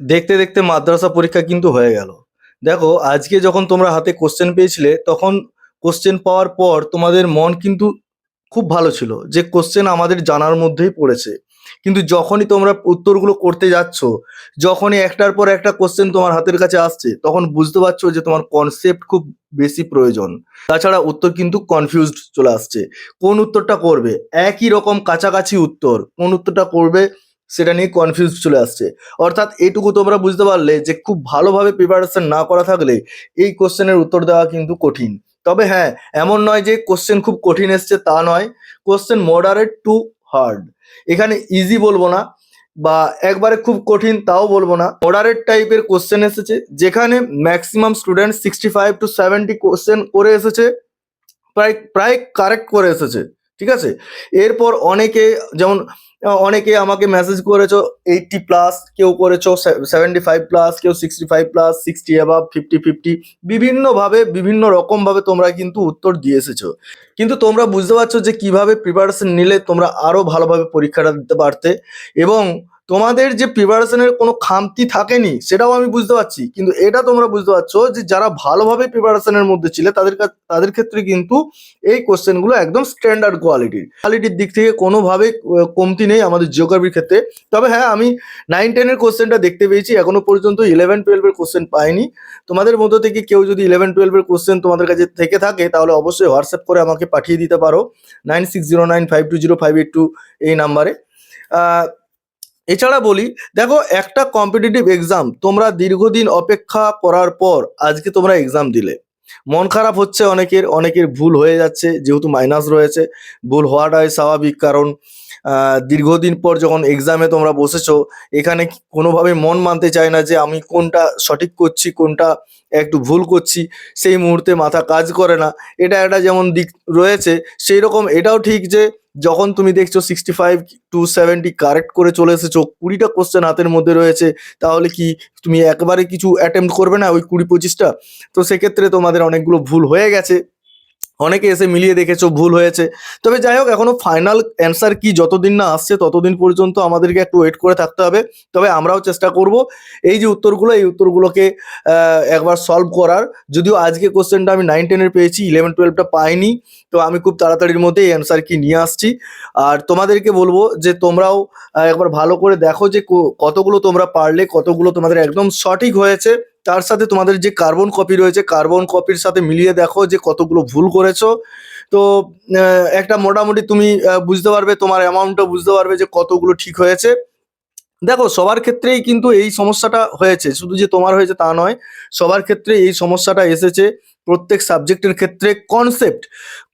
দেখতে দেখতে মাদ্রাসা পরীক্ষা কিন্তু হয়ে গেল। দেখো, আজকে যখন তোমরা হাতে কোশ্চেন পেয়েছিলে, তখন কোশ্চেন পাওয়ার পর তোমাদের মন কিন্তু খুব ভালো ছিল যে কোশ্চেন আমাদের জানার মধ্যেই পড়েছে। কিন্তু যখনই তোমরা উত্তরগুলো করতে যাচ্ছ, যখনই একটার পর একটা কোশ্চেন তোমার হাতের কাছে আসছে, তখন বুঝতে পারছ যে তোমার কনসেপ্ট খুব বেশি প্রয়োজন। তাছাড়া উত্তর কিন্তু কনফিউজড চলে আসছে। কোন উত্তরটা করবে? একই রকম কাছাকাছি উত্তর। কোন উত্তরটা করবে? সেটা নিয়ে কনফিউজ চলে আসছে। অর্থাৎ এইটুকু তোমরা বুঝতে পারলে যে খুব ভালোভাবে প্রিপারেশন না করা থাকলে এই কোশ্চেনের উত্তর দেওয়া কিন্তু কঠিন। তবে হ্যাঁ এমন নয় যে কোশ্চেন খুব কঠিন এসছে তা নয়। কোশ্চেন মডারেট টু হার্ড এখানে ইজি বলব না বা একবারে খুব কঠিন তাও বলব না। মডারেট টাইপের কোশ্চেন এসেছে, যেখানে maximum student sixty five to seventy question করে এসেছে, প্রায় প্রায় কারেক্ট করে এসেছে। ঠিক আছে? এরপর অনেকে যেমন অনেকে আমাকে মেসেজ করেছ এইটটি প্লাস কেউ করেছ সেভেন্টি ফাইভ প্লাস কেউ sixty five plus sixty above fifty fifty বিভিন্নভাবে, বিভিন্ন রকমভাবে তোমরা কিন্তু উত্তর দিয়ে এসেছ। কিন্তু তোমরা বুঝতে পারছ যে কীভাবে প্রিপারেশন নিলে তোমরা আরও ভালোভাবে পরীক্ষাটা দিতে পারতে এবং তোমাদের যে প্রিপারেশনের কোনো খামতি থাকেনি, সেটাও আমি বুঝতে পারছি। কিন্তু এটা তোমরা বুঝতে পারছ যে, যারা ভালোভাবে প্রিপারেশনের মধ্যে ছিলে, তাদের তাদের ক্ষেত্রে কিন্তু এই কোশ্চেনগুলো একদম স্ট্যান্ডার্ড কোয়ালিটির কোয়ালিটির দিক থেকে কোনোভাবে কমতি নেই আমাদের জিওগ্রাফির ক্ষেত্রে। তবে হ্যাঁ আমি নাইন টেনের কোশ্চেনটা দেখতে পেয়েছি, এখনও পর্যন্ত ইলেভেন টুয়েলভের কোশ্চেন পাইনি। তোমাদের মধ্যে থেকে কেউ যদি ইলেভেন টুয়েলভের কোশ্চেন তোমাদের কাছে থেকে থাকে, তাহলে অবশ্যই হোয়াটসঅ্যাপ করে আমাকে পাঠিয়ে দিতে পারো। Nine six zero nine five two zero five eight two এই নাম্বারে এছাড়া বলি, দেখো একটা কম্পিটিটিভ এক্সাম তোমরা দীর্ঘদিন অপেক্ষা করার পর আজকে তোমরা এক্সাম দিলে। মন খারাপ হচ্ছে অনেকের অনেকের ভুল হয়ে যাচ্ছে, যেহেতু মাইনাস রয়েছে। ভুল হওয়াটাই স্বাভাবিক কারণ দীর্ঘদিন পর যখন এক্সামে তোমরা বসেছো, এখানে কোনোভাবে মন মানতে চায় না যে আমি কোনটা সঠিক করছি, কোনটা একটু ভুল করছি, সেই মুহূর্তে মাথা কাজ করে না। এটা একটা যেমন দিক রয়েছে, সেই রকম এটাও ঠিক যে, যখন তুমি দেখছ sixty five to seventy correct করে চলে এসেছ, কুড়িটা কোশ্চেন হাতের মধ্যে রয়েছে, তাহলে কি তুমি একবারে কিছু অ্যাটেম্প করবে না ওই কুড়ি পঁচিশটা? তো সেক্ষেত্রে তোমাদের অনেকগুলো ভুল হয়ে গেছে। অনেকে এসে মিলিয়ে দেখেছ, ভুল হয়েছে। তবে যাই হোক, এখনও ফাইনাল অ্যান্সার কি যতদিন না আসছে, ততদিন পর্যন্ত আমাদেরকে একটু ওয়েট করে থাকতে হবে। তবে আমরাও চেষ্টা করব এই যে উত্তরগুলো, এই উত্তরগুলোকে একবার সলভ করার। যদিও আজকে কোশ্চেনটা আমি নাইন টেনের পেয়েছি ইলেভেন টুয়েলভটা পাইনি, তো আমি খুব তাড়াতাড়ির মধ্যে এই অ্যান্সার কি নিয়ে আসছি। আর তোমাদেরকে বলব যে তোমরাও একবার ভালো করে দেখো যে কতগুলো তোমরা পারলে, কতগুলো তোমাদের একদম সঠিক হয়েছে। তার সাথে তোমাদের যে কার্বন কপি রয়েছে কার্বন কপির সাথে মিলিয়ে দেখো যে কতগুলো ভুল করেছ। তো একটা মোটামুটি তুমি বুঝতে পারবে, তোমার অ্যামাউন্টটা বুঝতে পারবে যে কতগুলো ঠিক হয়েছে। দেখো, সবার ক্ষেত্রেই কিন্তু এই সমস্যাটা হয়েছে। শুধু যে তোমার হয়েছে তা নয়, সবার ক্ষেত্রে এই সমস্যাটা এসেছে প্রত্যেক সাবজেক্টের ক্ষেত্রে কনসেপ্ট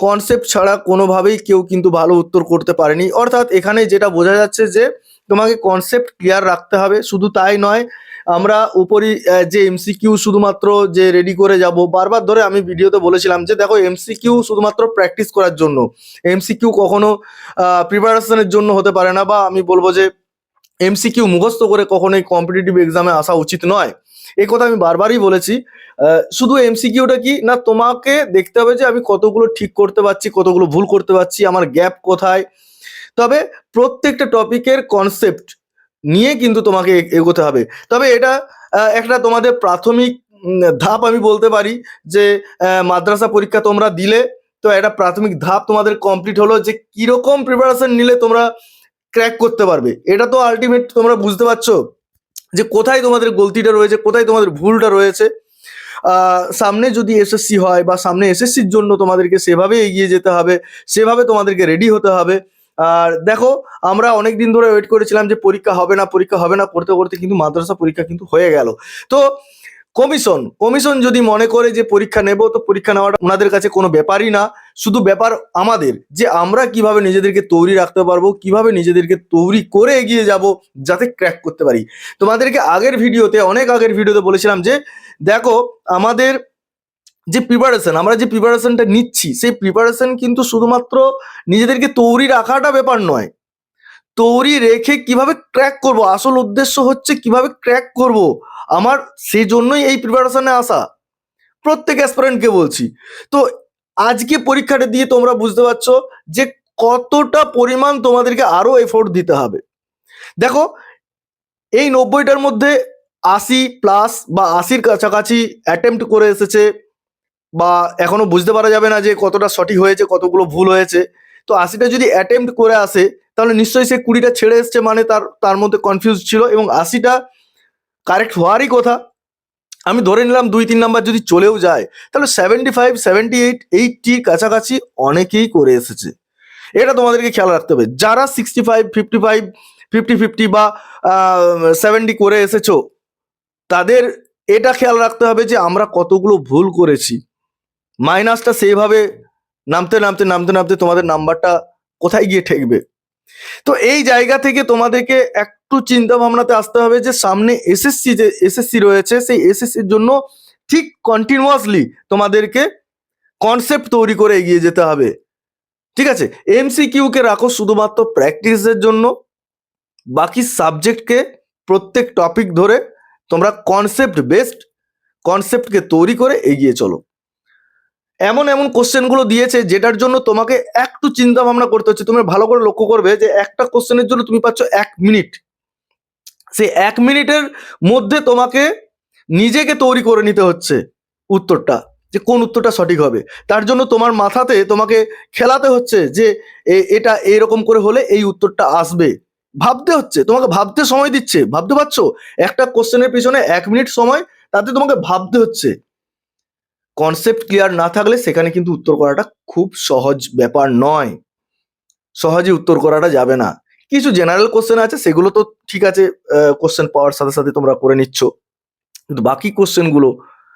কনসেপ্ট ছাড়া কোনোভাবেই কেউ কিন্তু ভালো উত্তর করতে পারেনি। অর্থাৎ এখানে যেটা বোঝা যাচ্ছে যে, তোমাকে কনসেপ্ট ক্লিয়ার রাখতে হবে। শুধু তাই নয় আমরা উপরই আহ, যে এমসিকিউ শুধুমাত্র যে রেডি করে যাব বারবার ধরে আমি ভিডিওতে বলেছিলাম যে দেখো এমসিকিউ শুধুমাত্র প্র্যাকটিস করার জন্য। এমসিকিউ কখনো প্রিপারেশনের জন্য হতে পারে না বা আমি বলব যে এমসিকিউ মুখস্থ করে কখনোই কম্পিটিটিভ এক্সামে আসা উচিত নয়। এই কথা আমি বারবারই বলেছি। শুধু এমসিকিউটা কি? না তোমাকে দেখতে হবে যে আমি কতগুলো ঠিক করতে পারছি কতগুলো ভুল করতে পারছি আমার গ্যাপ কোথায়? তবে প্রত্যেকটা টপিকের কনসেপ্ট নিয়ে কিন্তু তোমাকে এগোতে হবে। তবে এটা একটা তোমাদের প্রাথমিক ধাপ আমি বলতে পারি যে মাদ্রাসা পরীক্ষা তোমরা দিলে, তো একটা প্রাথমিক ধাপ তোমাদের কমপ্লিট হলো যে, কীরকম প্রিপারেশন নিলে তোমরা ক্র্যাক করতে পারবে। এটা তো আলটিমেট তোমরা বুঝতে পারছ যে, কোথায় তোমাদের গলতিটা রয়েছে, কোথায় তোমাদের ভুলটা রয়েছে। সামনে যদি এসএসসি হয় বা সামনে এসএসসির জন্য তোমাদেরকে সেভাবে এগিয়ে যেতে হবে, সেভাবে তোমাদেরকে রেডি হতে হবে। আর দেখো, আমরা অনেক দিন ধরে ওয়েট করেছিলাম যে পরীক্ষা হবে না, পরীক্ষা হবে না, করতে করতে কিন্তু মাদ্রাসা পরীক্ষা কিন্তু হয়ে গেল। তো কমিশন কমিশন যদি মনে করে যে পরীক্ষা নেব, তো পরীক্ষা নেওয়াটা ওনাদের কাছে কোনো ব্যাপারই না। শুধু ব্যাপার আমাদের যে আমরা কীভাবে নিজেদেরকে তৈরি রাখতে পারব, কীভাবে নিজেদেরকে তৈরি করে এগিয়ে যাব, যাতে ক্র্যাক করতে পারি। তোমাদেরকে আগের ভিডিওতে, অনেক আগের ভিডিওতে বলেছিলাম যে, দেখো, আমাদের যে প্রিপারেশন আমরা যে প্রিপারেশনটা নিচ্ছি, সেই প্রিপারেশন কিন্তু শুধুমাত্র নিজেদেরকে তৈরি রাখাটা ব্যাপার নয়। তৈরি রেখে কীভাবে ক্র্যাক করব? আসল উদ্দেশ্য হচ্ছে কীভাবে ক্র্যাক করব? আমার সেই জন্যই এই প্রিপারেশনে আসা। প্রত্যেক অ্যাসপারেন্টকে বলছি। তো আজকে পরীক্ষাটা দিয়ে তোমরা বুঝতে পারছ যে কতটা পরিমাণ তোমাদেরকে আরও এফোর্ট দিতে হবে। দেখো, এই নব্বইটার মধ্যে আশি প্লাস বা আশির কাছাকাছি অ্যাটেম্প্ট করে এসেছে। বা এখনও বুঝতে পারা যাবে না যে কতটা সঠিক হয়েছে, কতগুলো ভুল হয়েছে। তো আশিটা যদি অ্যাটেম্প্ট করে আসে, তাহলে নিশ্চয়ই সে কুড়িটা ছেড়ে এসছে মানে তার তার মধ্যে কনফিউজ ছিল এবং আশিটা কারেক্ট হওয়ারই কথা। আমি ধরে নিলাম দুই, তিন নাম্বার যদি চলেও যায়, তাহলে সেভেন্টি ফাইভ সেভেন্টি এইট এইটটির কাছাকাছি অনেকেই করে এসেছে। এটা তোমাদেরকে খেয়াল রাখতে হবে। যারা sixty five fifty five fifty fifty বা সেভেন্টি করে এসেছ, তাদের এটা খেয়াল রাখতে হবে যে আমরা কতগুলো ভুল করেছি। মাইনাসটা সেইভাবে নামতে নামতে নামতে নামতে তোমাদের নাম্বারটা কোথায় গিয়ে ঠেকবে? তো এই জায়গা থেকে তোমাদেরকে একটু চিন্তা ভাবনাতে আসতে হবে যে সামনে এসএসসি যে এসএসসি রয়েছে, সেই এসএসসির জন্য ঠিক কন্টিনিউয়াসলি তোমাদেরকে কনসেপ্ট তৈরি করে এগিয়ে যেতে হবে। ঠিক আছে? এমসিকিউকে রাখো শুধুমাত্র প্র্যাকটিসের জন্য। বাকি সাবজেক্টকে প্রত্যেক টপিক ধরে তোমরা কনসেপ্ট বেসড কনসেপ্টকে তৈরি করে এগিয়ে চলো। এমন এমন কোশ্চেনগুলো দিয়েছে যেটার জন্য তোমাকে একটু চিন্তা ভাবনা করতে হচ্ছে। তুমি ভালো করে লক্ষ্য করবে যে একটা কোশ্চেনের জন্য তুমি পাচ্ছ এক মিনিট সেই এক মিনিটের মধ্যে তোমাকে নিজেকে তৈরি করে নিতে হচ্ছে উত্তরটা, যে কোন উত্তরটা সঠিক হবে। তার জন্য তোমার মাথাতে তোমাকে খেলাতে হচ্ছে যে এটা এইরকম করে হলে এই উত্তরটা আসবে। ভাবতে হচ্ছে, তোমাকে ভাবতে সময় দিচ্ছে, ভাবতে পারছ? একটা কোশ্চেনের পিছনে এক মিনিট সময়, তাতে তোমাকে ভাবতে হচ্ছে। কনসেপ্ট ক্লিয়ার না থাকলে সেখানে কিন্তু উত্তর করাটা খুব সহজ ব্যাপার নয়। সহজে উত্তর করাটা যাবে না। কিছু জেনারেল কোশ্চেন আছে, সেগুলো তো ঠিক আছে কোশ্চেন পাওয়ার সাথে সাথে তোমরা করে নিচ্ছ। কিন্তু বাকি কোশ্চেনগুলো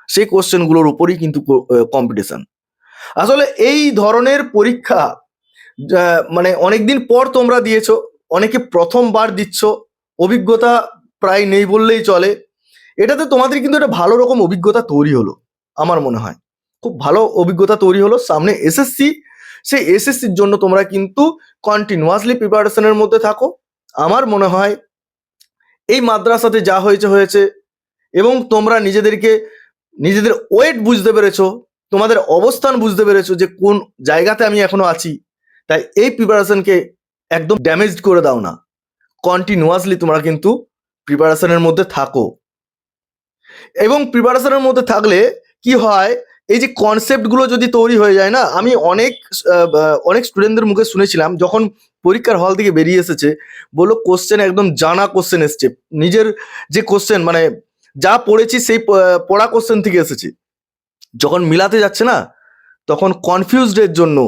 সেই কোশ্চেনগুলোর উপরই কিন্তু কম্পিটিশন আসলে এই ধরনের পরীক্ষা মানে অনেকদিন পর তোমরা দিয়েছ, অনেকে প্রথমবার দিচ্ছ, অভিজ্ঞতা প্রায় নেই বললেই চলে। এটাতে তোমাদের কিন্তু একটা ভালো রকম অভিজ্ঞতা তৈরি হলো। আমার মনে হয়। খুব ভালো অভিজ্ঞতা তৈরি হলো। সামনে এসএসসি, সেই এসএসসির জন্য তোমরা কিন্তু কন্টিনিউয়াসলি প্রিপারেশনের মধ্যে থাকো। আমার মনে হয় এই মাদ্রাসাতে যা হয়েছে হয়েছে এবং তোমরা নিজেদেরকে, নিজেদের ওয়েট বুঝতে পেরেছ, তোমাদের অবস্থান বুঝতে পেরেছ যে কোন জায়গাতে আমি এখনও আছি। তাই এই প্রিপারেশনকে একদম ড্যামেজ করে দাও না। কন্টিনিউয়াসলি তোমরা কিন্তু প্রিপারেশনের মধ্যে থাকো। এবং প্রিপারেশনের মধ্যে থাকলে কি হয়? এই যে কনসেপ্টগুলো যদি তৈরি হয়ে যায় না, আমি অনেক অনেক স্টুডেন্টদের মুখে শুনেছিলাম, যখন পরীক্ষার হল থেকে বেরিয়ে এসেছে, বলল কোশ্চেন একদম জানা কোশ্চেন এসছে। নিজের যে কোশ্চেন মানে যা পড়েছি সেই পড়া কোশ্চেন থেকে এসেছে। যখন মিলাতে যাচ্ছে না, তখন কনফিউজডের জন্য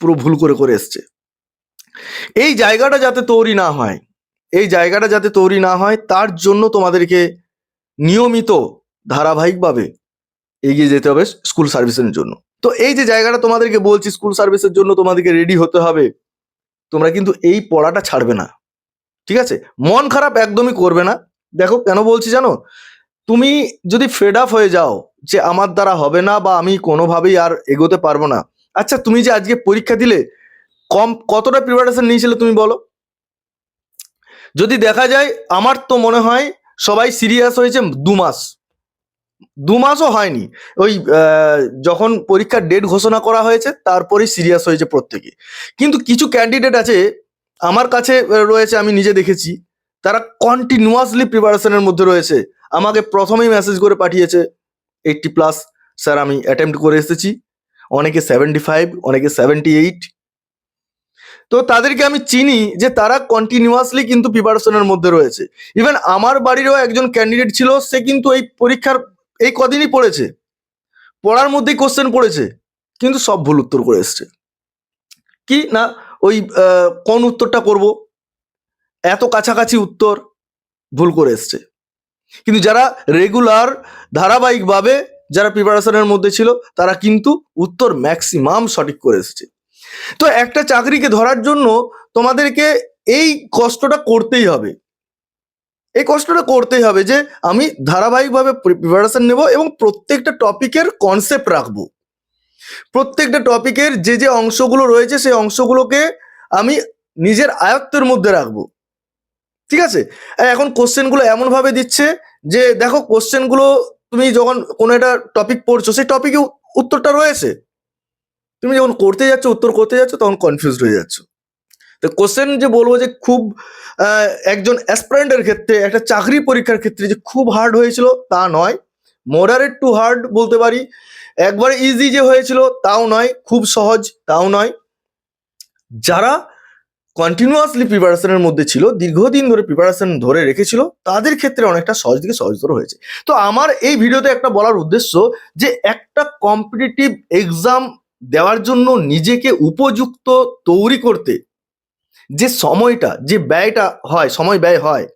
পুরো ভুল করে করে এসছে। এই জায়গাটা যাতে তৈরি না হয়, এই জায়গাটা যাতে তৈরি না হয়, তার জন্য তোমাদেরকে নিয়মিত ধারাবাহিকভাবে এগিয়ে যেতে হবে স্কুল সার্ভিসের জন্য। তো এই যে জায়গাটা তোমাদেরকে বলছি, স্কুল সার্ভিসের জন্য তোমাদেরকে রেডি হতে হবে, তোমরা কিন্তু এই পড়াটা ছাড়বে না। ঠিক আছে? মন খারাপ একদমই করবে না। দেখো, কেন বলছি জানো? তুমি যদি ফেড আপ হয়ে যাও যে আমার দ্বারা হবে না বা আমি কোনোভাবেই আর এগোতে পারব না আচ্ছা তুমি যে আজকে পরীক্ষা দিলে, কম কতটা প্রিপারেশন নিয়েছিলে তুমি বলো? যদি দেখা যায়, আমার তো মনে হয় সবাই সিরিয়াস হয়েছে দু মাস। দু মাসও হয়নি। ওই যখন পরীক্ষার ডেট ঘোষণা করা হয়েছে, তারপরেই সিরিয়াস হয়েছে প্রত্যেকে। কিন্তু কিছু ক্যান্ডিডেট আছে, আমার কাছে রয়েছে, আমি নিজে দেখেছি। তারা কন্টিনিউয়াসলি প্রিপারেশনের মধ্যে রয়েছে। আমাকে প্রথমেই মেসেজ করে পাঠিয়েছে এইটটি প্লাস স্যার আমি অ্যাটেম্প্ট করে এসেছি। অনেকে সেভেন্টি ফাইভ অনেকে সেভেন্টি এইট তো তাদেরকে আমি চিনি যে তারা কন্টিনিউয়াসলি কিন্তু প্রিপারেশনের মধ্যে রয়েছে। ইভেন আমার বাড়িরও একজন ক্যান্ডিডেট ছিল, সে কিন্তু এই পরীক্ষার এই কদিনই পড়েছে। পড়ার মধ্যেই কোশ্চেন পড়েছে, কিন্তু সব ভুল উত্তর করে এসছে। কি? না, ওই কোন উত্তরটা করব? এত কাছাকাছি উত্তর, ভুল করে এসছে। কিন্তু যারা রেগুলার ধারাবাহিকভাবে যারা প্রিপারেশনের মধ্যে ছিল, তারা কিন্তু উত্তর ম্যাক্সিমাম সঠিক করে এসেছে। তো একটা চাকরিকে ধরার জন্য তোমাদেরকে এই কষ্টটা করতেই হবে। এই কষ্টটা করতেই হবে যে আমি ধারাবাহিকভাবে প্রিপারেশন নেব এবং প্রত্যেকটা টপিকের কনসেপ্ট রাখব। প্রত্যেকটা টপিকের যে যে অংশগুলো রয়েছে সেই অংশগুলোকে আমি নিজের আয়ত্তের মধ্যে রাখব। ঠিক আছে? এখন কোশ্চেনগুলো এমনভাবে দিচ্ছে যে দেখো কোশ্চেনগুলো তুমি যখন কোনো একটা টপিক পড়ছো, সেই টপিকে উত্তরটা রয়েছে। তুমি যখন করতে যাচ্ছ, উত্তর করতে যাচ্ছ, তখন কনফিউজড হয়ে যাচ্ছ। তো কোশ্চেন যে বলব যে খুব একজন অ্যাসপারেন্টের ক্ষেত্রে, একটা চাকরি পরীক্ষার ক্ষেত্রে যে খুব হার্ড হয়েছিল, তা নয়। মোডারেট টু হার্ড বলতে পারি। একবারে ইজি যে হয়েছিল, তাও নয়। খুব সহজ, তাও নয়। যারা কন্টিনিউয়াসলি প্রিপারেশনের মধ্যে ছিল, দীর্ঘদিন ধরে প্রিপারেশন ধরে রেখেছিল, তাদের ক্ষেত্রে অনেকটা সহজ থেকে সহজতর হয়েছে। তো আমার এই ভিডিওতে একটা বলার উদ্দেশ্য যে একটা কম্পিটিটিভ এক্সাম দেওয়ার জন্য নিজেকে উপযুক্ত তৈরি করতে যে সময়টা, যে ব্যয়টা হয়, সময় ব্যয় হয়,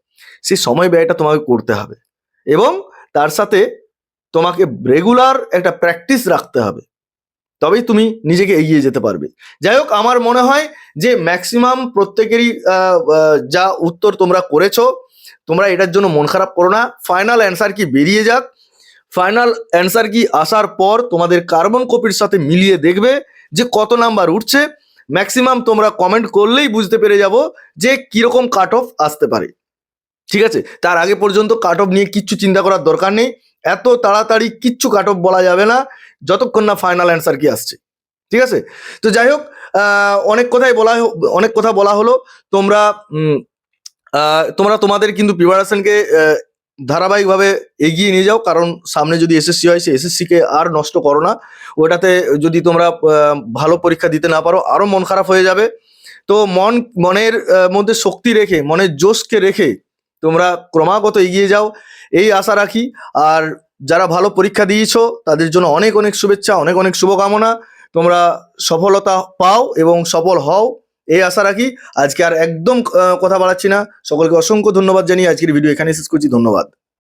সেই সময় ব্যয়টা তোমাকে করতে হবে। এবং তার সাথে তোমাকে রেগুলার একটা প্র্যাকটিস রাখতে হবে। তবেই তুমি নিজেকে এগিয়ে যেতে পারবে। যাই হোক, আমার মনে হয় যে ম্যাক্সিমাম প্রত্যেকেরই যা উত্তর তোমরা করেছ, তোমরা এটার জন্য মন খারাপ করো না। ফাইনাল অ্যান্সার কি বেরিয়ে যাক। ফাইনাল অ্যান্সার কি আসার পর তোমাদের কার্বন কপির সাথে মিলিয়ে দেখবে যে কত নাম্বার উঠছে। ম্যাক্সিমাম তোমরা কমেন্ট করলেই বুঝতে পেরে যাব যে কীরকম কাট অফ আসতে পারে। ঠিক আছে? তার আগে পর্যন্ত কাট অফ নিয়ে কিচ্ছু চিন্তা করার দরকার নেই। এত তাড়াতাড়ি কিচ্ছু কাট অফ বলা যাবে না। যতক্ষণ না ফাইনাল অ্যান্সার কি আসছে। ঠিক আছে? তো যাই হোক অনেক কথাই বলা অনেক কথা বলা হলো। তোমরা তোমরা তোমাদের কিন্তু প্রিপারেশনকে ধারাবাহিকভাবে এগিয়ে নিয়ে যাও, কারণ সামনে যদি এসএসসি হয়, সেই এসএসসিকে আর নষ্ট করো না। ওটাতে যদি তোমরা ভালো পরীক্ষা দিতে না পারো, আরও মন খারাপ হয়ে যাবে। তো মন, মনের মধ্যে শক্তি রেখে, মনের জোশকে রেখে তোমরা ক্রমাগত এগিয়ে যাও, এই আশা রাখি। আর যারা ভালো পরীক্ষা দিয়েছ, তাদের জন্য অনেক অনেক শুভেচ্ছা, অনেক অনেক শুভকামনা। তোমরা সফলতা পাও এবং সফল হও। এই আশা রাখি আজকে আর একদম কথা বাড়াচ্ছি না। সকলকে অসংখ্য ধন্যবাদ জানিয়ে আজকের ভিডিও এখানে শেষ করছি। ধন্যবাদ।